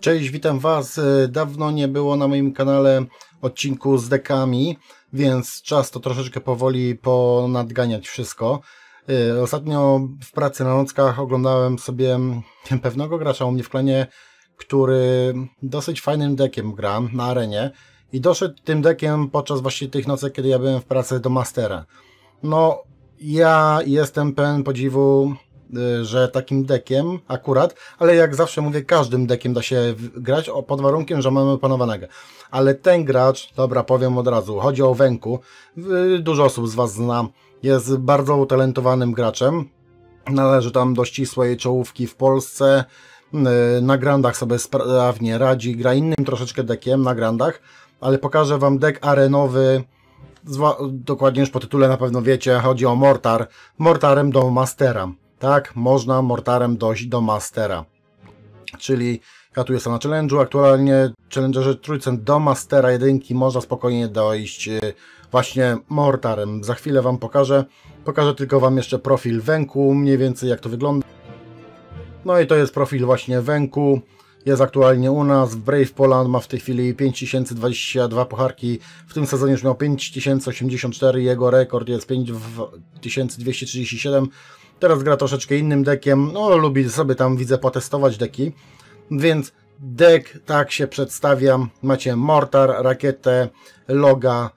Cześć, witam Was. E, Dawno nie było na moim kanale odcinku z dekami, więc czas to troszeczkę powoli ponadganiać wszystko. E, Ostatnio w pracy na nockach oglądałem sobie pewnego gracza u mnie w klanie, który dosyć fajnym dekiem gra na arenie i doszedł tym dekiem podczas właśnie tych nocek, kiedy ja byłem w pracy do Mastera. No, ja jestem pełen podziwu że takim dekiem akurat, ale jak zawsze mówię, każdym dekiem da się grać pod warunkiem, że mamy panowanego. Ale ten gracz, dobra, powiem od razu, chodzi o Wenku, dużo osób z Was zna, jest bardzo utalentowanym graczem, należy tam do ścisłej czołówki w Polsce, y, na grandach sobie sprawnie radzi, gra innym troszeczkę dekiem na grandach, ale pokażę Wam dek arenowy, dokładnie już po tytule na pewno wiecie, chodzi o Mortar, Mortarem do Mastera. Tak, można Mortarem dojść do Mastera. Czyli ja tu jestem na challenge'u, aktualnie challengerze trójce do Mastera jedynki można spokojnie dojść y, właśnie Mortarem. Za chwilę Wam pokażę. Pokażę tylko Wam jeszcze profil Węku, mniej więcej jak to wygląda. No i to jest profil właśnie Węku. Jest aktualnie u nas, w Brave Poland ma w tej chwili 5022 pucharki, w tym sezonie już miał 5084, jego rekord jest 5237. Teraz gra troszeczkę innym dekiem, no lubi sobie tam widzę potestować deki, więc dek tak się przedstawia, macie Mortar, Rakietę, Loga,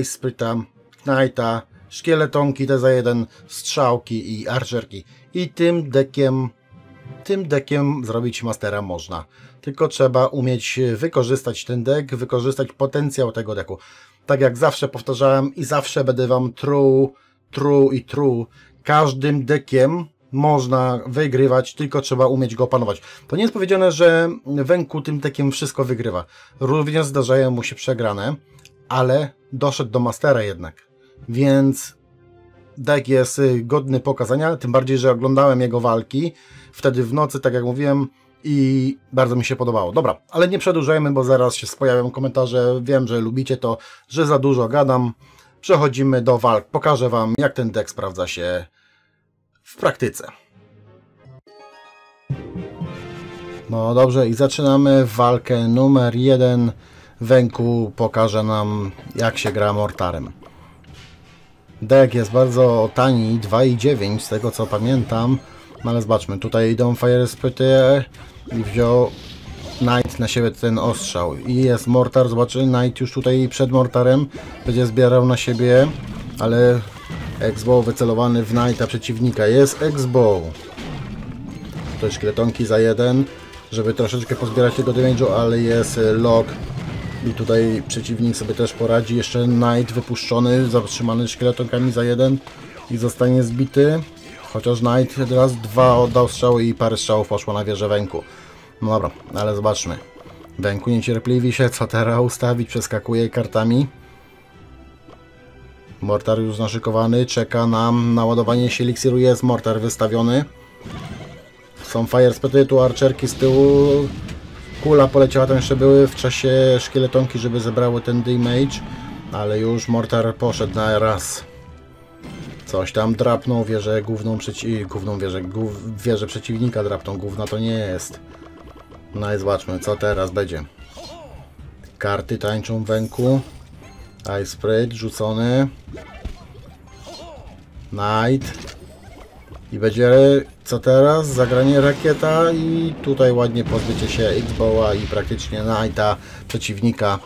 Ice Sprita, Knighta, Szkieletonki TZ1, Strzałki i Archerki. I tym dekiem tym dekiem zrobić mastera można. Tylko trzeba umieć wykorzystać ten dek, wykorzystać potencjał tego deku. Tak jak zawsze powtarzałem i zawsze będę Wam true, true i true. Każdym dekiem można wygrywać, tylko trzeba umieć go opanować. To nie jest powiedziane, że Węku tym dekiem wszystko wygrywa. Również zdarzają mu się przegrane, ale doszedł do Mastera jednak. Więc deck jest godny pokazania, tym bardziej, że oglądałem jego walki wtedy w nocy, tak jak mówiłem, i bardzo mi się podobało. Dobra, ale nie przedłużajmy, bo zaraz się pojawią komentarze. Wiem, że lubicie to, że za dużo gadam. Przechodzimy do walk. Pokażę Wam, jak ten deck sprawdza się w praktyce. No dobrze, i zaczynamy walkę numer jeden. Węku pokaże nam, jak się gra mortarem. Deck jest bardzo tani, 2,9 z tego co pamiętam. No ale zobaczmy, tutaj idą Fire Spyty i wziął Knight na siebie ten ostrzał. I jest Mortar, zobaczy, Knight już tutaj przed Mortarem będzie zbierał na siebie, ale X-Bow wycelowany w Knighta przeciwnika. Jest X-Bow. To szkieletonki za jeden, żeby troszeczkę pozbierać tego damage'u, ale jest Lock i tutaj przeciwnik sobie też poradzi. Jeszcze Knight wypuszczony, zatrzymany szkieletonkami za jeden i zostanie zbity. Chociaż Knight raz, dwa oddał strzały i parę strzałów poszło na wieżę Węku. No dobra, ale zobaczmy. Węku niecierpliwi się, co teraz ustawić, przeskakuje kartami. Mortar już naszykowany, czeka nam naładowanie się eliksiru, jest mortar wystawiony. Są fire spetytu, archerki z tyłu. Kula poleciała tam jeszcze były w czasie szkieletonki, żeby zebrały ten damage. Ale już mortar poszedł na raz. Coś tam drapną wieżę główną przeci... główną wieżę, głów... wieżę przeciwnika drapną, główna to nie jest. No i zobaczmy, co teraz będzie. Karty tańczą w węku. Ice Spray rzucony. Knight. I będzie, co teraz? Zagranie rakieta i tutaj ładnie pozbycie się X-Bowa i praktycznie Knighta, przeciwnika.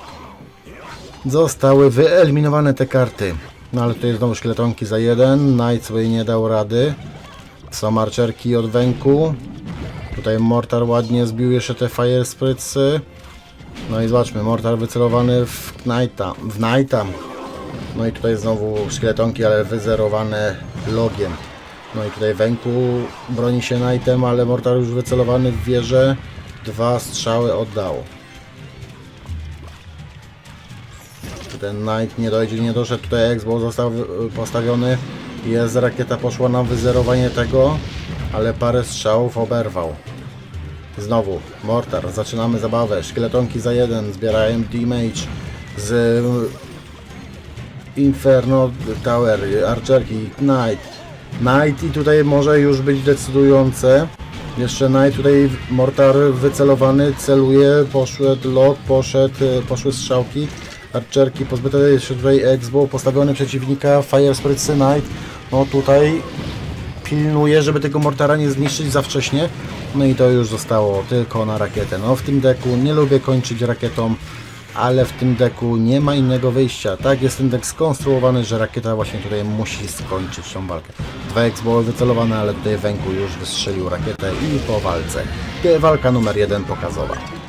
Zostały wyeliminowane te karty. No ale tutaj znowu szkieletonki za jeden. Knight sobie nie dał rady. Są marczerki od węku. Tutaj Mortar ładnie zbił jeszcze te Fire Spritsy. No i zobaczmy, Mortar wycelowany w Knighta. W Knighta. No i tutaj znowu szkieletonki, ale wyzerowane logiem. No i tutaj węku broni się Knightem, ale Mortar już wycelowany w wieżę. Dwa strzały oddał. ten Knight nie dojdzie, nie doszedł, tutaj Expo został postawiony, jest rakieta, poszła na wyzerowanie tego, ale parę strzałów oberwał. Znowu, Mortar, zaczynamy zabawę, szkieletonki za jeden, zbierają damage z Inferno Tower, Archerki, Knight. Knight i tutaj może już być decydujące, Jeszcze Knight tutaj mortar wycelowany, celuje, poszedł lock, poszedł, poszły strzałki. Archerki pozbyte jeszcze tutaj Exbo, postawiony przeciwnika, Fire Spirit Knight. No tutaj pilnuje, żeby tego mortara nie zniszczyć za wcześnie. No i to już zostało tylko na rakietę. No w tym deku nie lubię kończyć rakietą, ale w tym deku nie ma innego wyjścia. Tak jest ten dek skonstruowany, że rakieta właśnie tutaj musi skończyć tą walkę. Dwa X-Boły wycelowane, ale tutaj Węku już wystrzelił rakietę i po walce. Walka numer jeden pokazowa.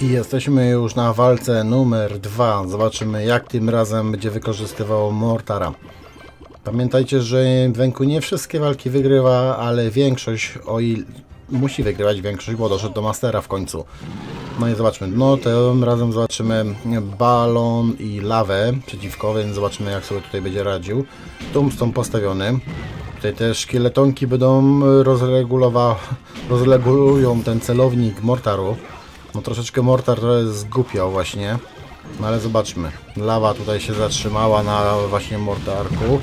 I jesteśmy już na walce numer dwa. Zobaczymy jak tym razem będzie wykorzystywał Mortara. Pamiętajcie, że Węku nie wszystkie walki wygrywa, ale większość, o ile musi wygrywać większość, bo doszedł do Mastera w końcu. No i zobaczmy, no tym razem zobaczymy balon i lawę przeciwko, więc zobaczymy jak sobie tutaj będzie radził. Tombstone postawiony. Tutaj te szkieletonki będą rozregulowa rozregulują ten celownik mortaru. No troszeczkę mortar zgupiał właśnie. No ale zobaczmy. Lawa tutaj się zatrzymała na właśnie mortarku.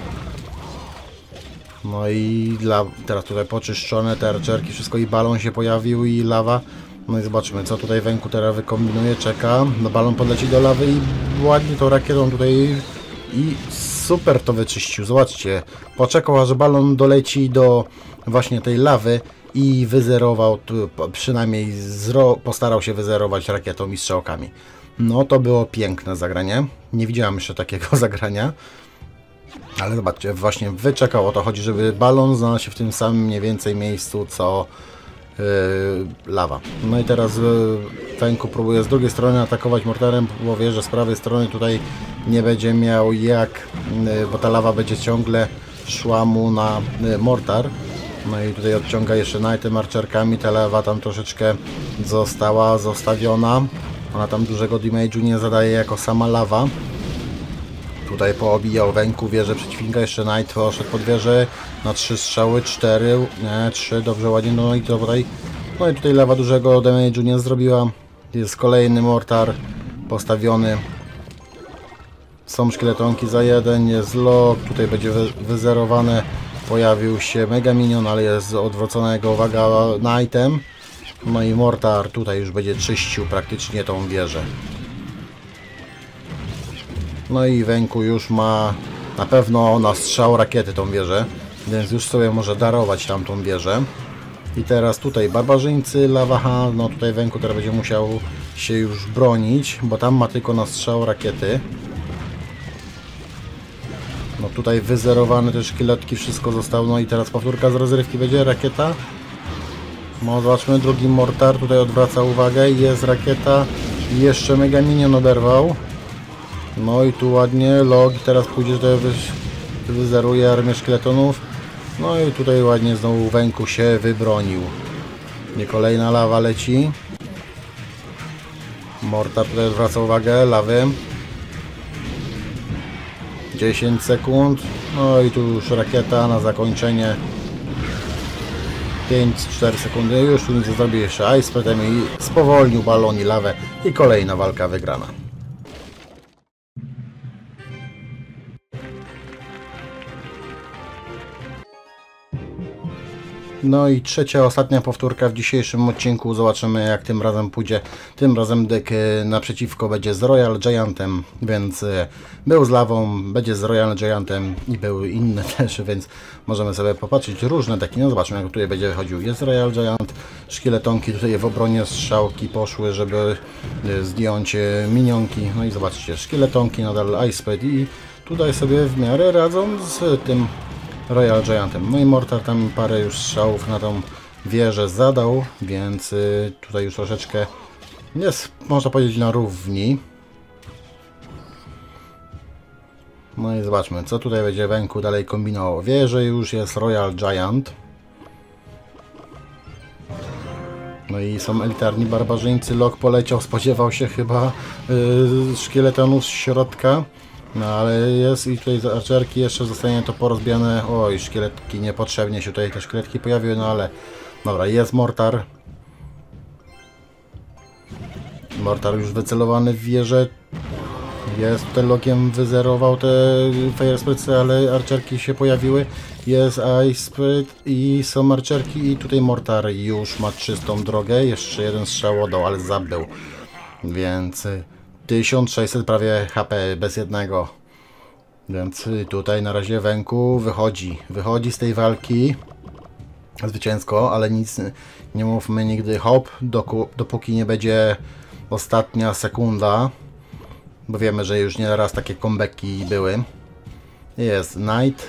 No i dla, teraz tutaj poczyszczone te archerki, wszystko i balon się pojawił i lawa. No i zobaczymy co tutaj Węku teraz wykombinuje, czeka. No balon podleci do lawy i ładnie tą rakietą tutaj i super to wyczyścił. Zobaczcie, poczekał aż balon doleci do właśnie tej lawy i wyzerował, przynajmniej zro, postarał się wyzerować rakietą i strzałkami. No to było piękne zagranie. Nie widziałem jeszcze takiego zagrania. Ale zobaczcie, właśnie wyczekał o to chodzi, żeby balon znalazł się w tym samym mniej więcej miejscu co yy, lawa. No i teraz yy, Fenku próbuje z drugiej strony atakować mortarem, bo wie, że z prawej strony tutaj nie będzie miał jak, yy, bo ta lawa będzie ciągle szła mu na yy, mortar. No i tutaj odciąga jeszcze Knightem archerkami, ta lawa tam troszeczkę została zostawiona. Ona tam dużego damage'u nie zadaje jako sama lawa. Tutaj poobijał węku wieżę przeciwnika, jeszcze Knight poszedł pod wieżę na trzy strzały, cztery, nie, trzy, dobrze, ładnie, no i tutaj, no i tutaj lewa dużego damage'u nie zrobiła. Jest kolejny mortar postawiony. Są szkieletonki za jeden, jest lock, tutaj będzie wyzerowane. Pojawił się Mega Minion, ale jest odwróconego, uwaga, Knightem. No i Mortar tutaj już będzie czyścił praktycznie tą wieżę. No i Węku już ma na pewno na strzał rakiety tą wieżę, więc już sobie może darować tamtą wieżę. I teraz tutaj barbarzyńcy, lawaha, no tutaj Węku teraz będzie musiał się już bronić, bo tam ma tylko na strzał rakiety. No tutaj wyzerowane te szkieletki, wszystko zostało, no i teraz powtórka z rozrywki będzie, rakieta. No zobaczmy, drugi mortar tutaj odwraca uwagę, jest rakieta jeszcze Mega Minion oberwał. No i tu ładnie, log teraz pójdzie tutaj wy, wyzeruje armię szkieletonów. No i tutaj ładnie znowu Węku się wybronił. Nie kolejna lawa leci. Mortar tutaj odwraca uwagę, lawy. 10 sekund. No i tu już rakieta na zakończenie. 5-4 sekundy. Już tu nic nie zrobi jeszcze Ice i spowolnił balon i lawę. I kolejna walka wygrana. No i trzecia, ostatnia powtórka w dzisiejszym odcinku. Zobaczymy jak tym razem pójdzie. Tym razem dek e, naprzeciwko będzie z Royal Giantem, więc e, był z lawą, będzie z Royal Giantem i były inne też, więc możemy sobie popatrzeć różne deki. No zobaczmy jak tutaj będzie wychodził. Jest Royal Giant, szkieletonki tutaj w obronie strzałki poszły, żeby e, zdjąć minionki. No i zobaczcie, szkieletonki nadal Ice i tutaj sobie w miarę radzą z tym Royal Giantem. No i Mortar tam parę już strzałów na tą wieżę zadał, więc y, tutaj już troszeczkę jest, można powiedzieć, na równi. No i zobaczmy, co tutaj będzie Węku dalej kombinował. Wieże już jest Royal Giant. No i są elitarni barbarzyńcy. Lok poleciał, spodziewał się chyba yy, szkieletonu z środka. No ale jest i tutaj archerki jeszcze zostanie to porozbijane. Oj, szkieletki niepotrzebnie się tutaj te szkieletki pojawiły, no ale dobra, jest mortar. Mortar już wycelowany w wieżę. Jest tutaj logiem wyzerował te Spritsy, ale archerki się pojawiły. Jest Ice i są archerki i tutaj Mortar już ma czystą drogę. Jeszcze jeden strzał oddał, ale zabył. Więc 1600 prawie HP bez jednego. Więc tutaj na razie Węku wychodzi. Wychodzi z tej walki zwycięsko, ale nic nie mówmy nigdy hop, doku, dopóki nie będzie ostatnia sekunda, bo wiemy, że już nie raz takie comebacki były. Jest Knight,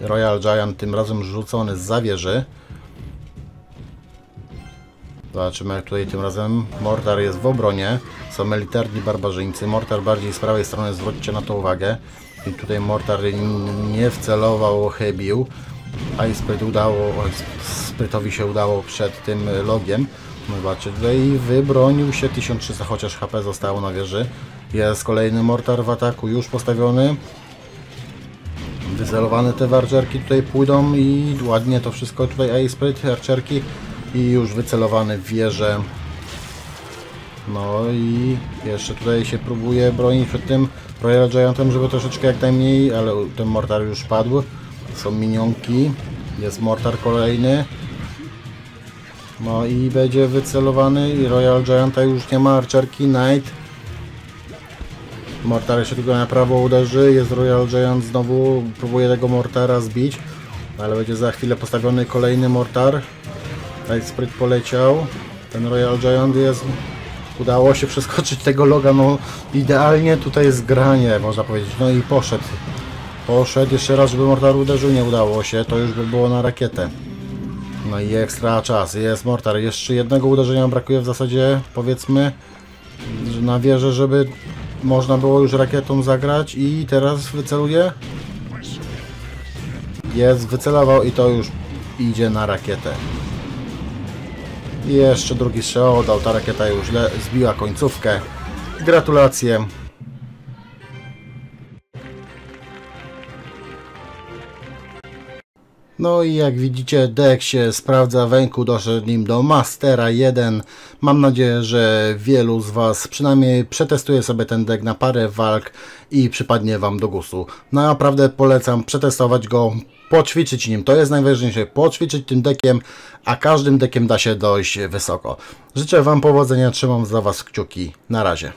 Royal Giant tym razem rzucony z zawieży. Zobaczymy jak tutaj tym razem Mortar jest w obronie. Są militarni barbarzyńcy. Mortar bardziej z prawej strony, zwróćcie na to uwagę. I tutaj Mortar nie wcelował, chybił. A i spryt udało, sprytowi się udało przed tym logiem. Zobaczcie, tutaj wybronił się 1300, chociaż HP zostało na wieży. Jest kolejny mortar w ataku już postawiony. Wyzelowane te archerki tutaj pójdą i ładnie to wszystko tutaj A-Sprit, archerki i już wycelowany w wieżę. No i jeszcze tutaj się próbuje bronić przed tym Royal Giantem, żeby troszeczkę jak najmniej, ale ten mortar już padł. Są minionki. Jest mortar kolejny. No i będzie wycelowany i Royal Gianta już nie ma, archerki, Knight. Mortar jeszcze tylko na prawo uderzy, jest Royal Giant znowu, próbuje tego mortara zbić. Ale będzie za chwilę postawiony kolejny mortar. Spryt poleciał. Ten Royal Giant jest... Udało się przeskoczyć tego loga, no idealnie tutaj jest granie, można powiedzieć. No i poszedł. Poszedł jeszcze raz, żeby mortar uderzył, nie udało się, to już by było na rakietę. No i ekstra czas, jest mortar, jeszcze jednego uderzenia brakuje w zasadzie, powiedzmy, na wieżę, żeby można było już rakietą zagrać i teraz wyceluje. Jest, wycelował i to już idzie na rakietę. I jeszcze drugi strzał oddał, ta rakieta już zbiła końcówkę. Gratulacje. No i jak widzicie deck się sprawdza, Węku doszedł nim do Mastera 1. Mam nadzieję, że wielu z Was przynajmniej przetestuje sobie ten deck na parę walk i przypadnie Wam do gustu. Naprawdę polecam przetestować go, poćwiczyć nim, to jest najważniejsze, poćwiczyć tym deckiem, a każdym deckiem da się dojść wysoko. Życzę Wam powodzenia, trzymam za Was kciuki. Na razie.